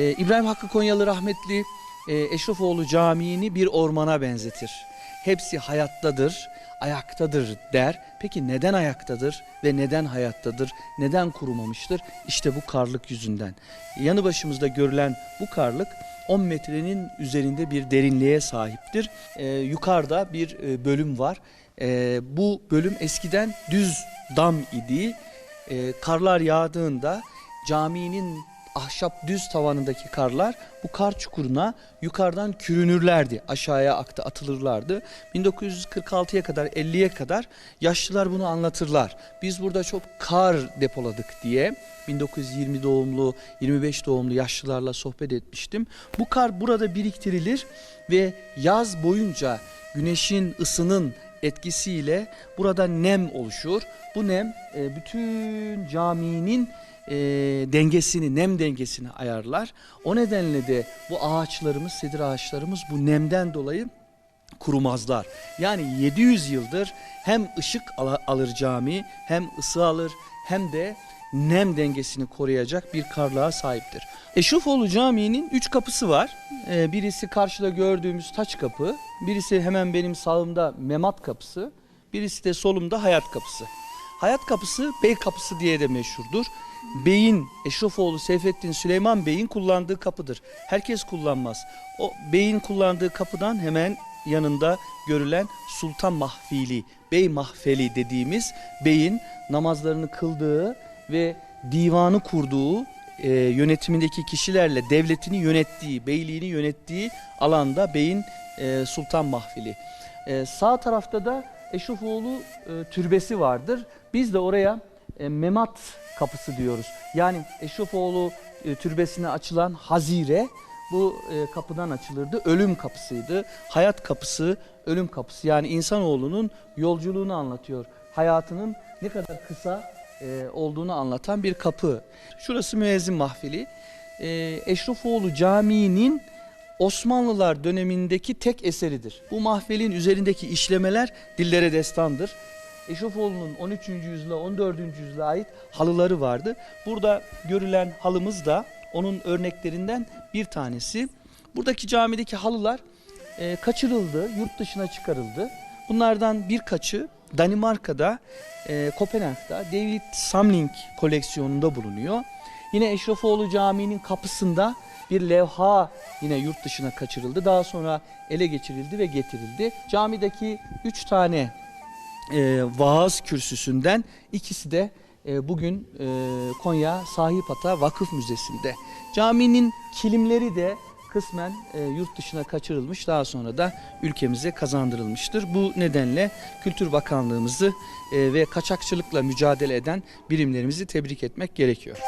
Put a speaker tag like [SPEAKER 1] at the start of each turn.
[SPEAKER 1] Ee, İbrahim Hakkı Konyalı rahmetli e, Eşrefoğlu Camii'ni bir ormana benzetir. Hepsi hayattadır, ayaktadır der. Peki neden ayaktadır ve neden hayattadır? Neden kurumamıştır? İşte bu karlık yüzünden. Yanı başımızda görülen bu karlık 10 metrenin üzerinde bir derinliğe sahiptir. Ee, yukarıda bir e, bölüm var. Ee, bu bölüm eskiden düz dam idi. Ee, karlar yağdığında caminin ahşap düz tavanındaki karlar bu kar çukuruna yukarıdan kürünürlerdi. Aşağıya aktı atılırlardı. 1946'ya kadar 50'ye kadar yaşlılar bunu anlatırlar. Biz burada çok kar depoladık diye 1920 doğumlu 25 doğumlu yaşlılarla sohbet etmiştim. Bu kar burada biriktirilir ve yaz boyunca güneşin ısının etkisiyle burada nem oluşur. Bu nem e, bütün caminin e, dengesini, nem dengesini ayarlar. O nedenle de bu ağaçlarımız, sedir ağaçlarımız bu nemden dolayı kurumazlar. Yani 700 yıldır hem ışık ala- alır cami, hem ısı alır, hem de nem dengesini koruyacak bir karlığa sahiptir. Eşrefoğlu Camii'nin üç kapısı var. Ee, birisi karşıda gördüğümüz taç kapı, birisi hemen benim sağımda Memat kapısı, birisi de solumda Hayat kapısı. Hayat kapısı Bey kapısı diye de meşhurdur. Beyin, Eşrefoğlu Seyfettin Süleyman Bey'in kullandığı kapıdır. Herkes kullanmaz. O beyin kullandığı kapıdan hemen yanında görülen Sultan Mahfili, Bey Mahfeli dediğimiz beyin namazlarını kıldığı ve divanı kurduğu e, yönetimindeki kişilerle devletini yönettiği, beyliğini yönettiği alanda beyin e, Sultan Mahfili. E, sağ tarafta da Eşrefoğlu e, türbesi vardır. Biz de oraya e, Memat kapısı diyoruz. Yani Eşrefoğlu e, türbesine açılan hazire bu e, kapıdan açılırdı. Ölüm kapısıydı. Hayat kapısı, ölüm kapısı. Yani insanoğlunun yolculuğunu anlatıyor. Hayatının ne kadar kısa e, olduğunu anlatan bir kapı. Şurası müezzin mahfili. E, Eşrefoğlu Camii'nin Osmanlılar dönemindeki tek eseridir. Bu mahfelin üzerindeki işlemeler dillere destandır. Eşrefoğlu'nun 13. yüzyıla 14. yüzyıla ait halıları vardı. Burada görülen halımız da onun örneklerinden bir tanesi. Buradaki camideki halılar e, kaçırıldı, yurt dışına çıkarıldı. Bunlardan birkaçı Danimarka'da, e, Kopenhag'da David Samling koleksiyonunda bulunuyor. Yine Eşrefoğlu Camii'nin kapısında bir levha yine yurt dışına kaçırıldı. Daha sonra ele geçirildi ve getirildi. Camideki üç tane e, vaaz kürsüsünden ikisi de e, bugün e, Konya Sahipata Vakıf Müzesi'nde. Caminin kilimleri de kısmen e, yurt dışına kaçırılmış daha sonra da ülkemize kazandırılmıştır. Bu nedenle Kültür Bakanlığımızı e, ve kaçakçılıkla mücadele eden birimlerimizi tebrik etmek gerekiyor.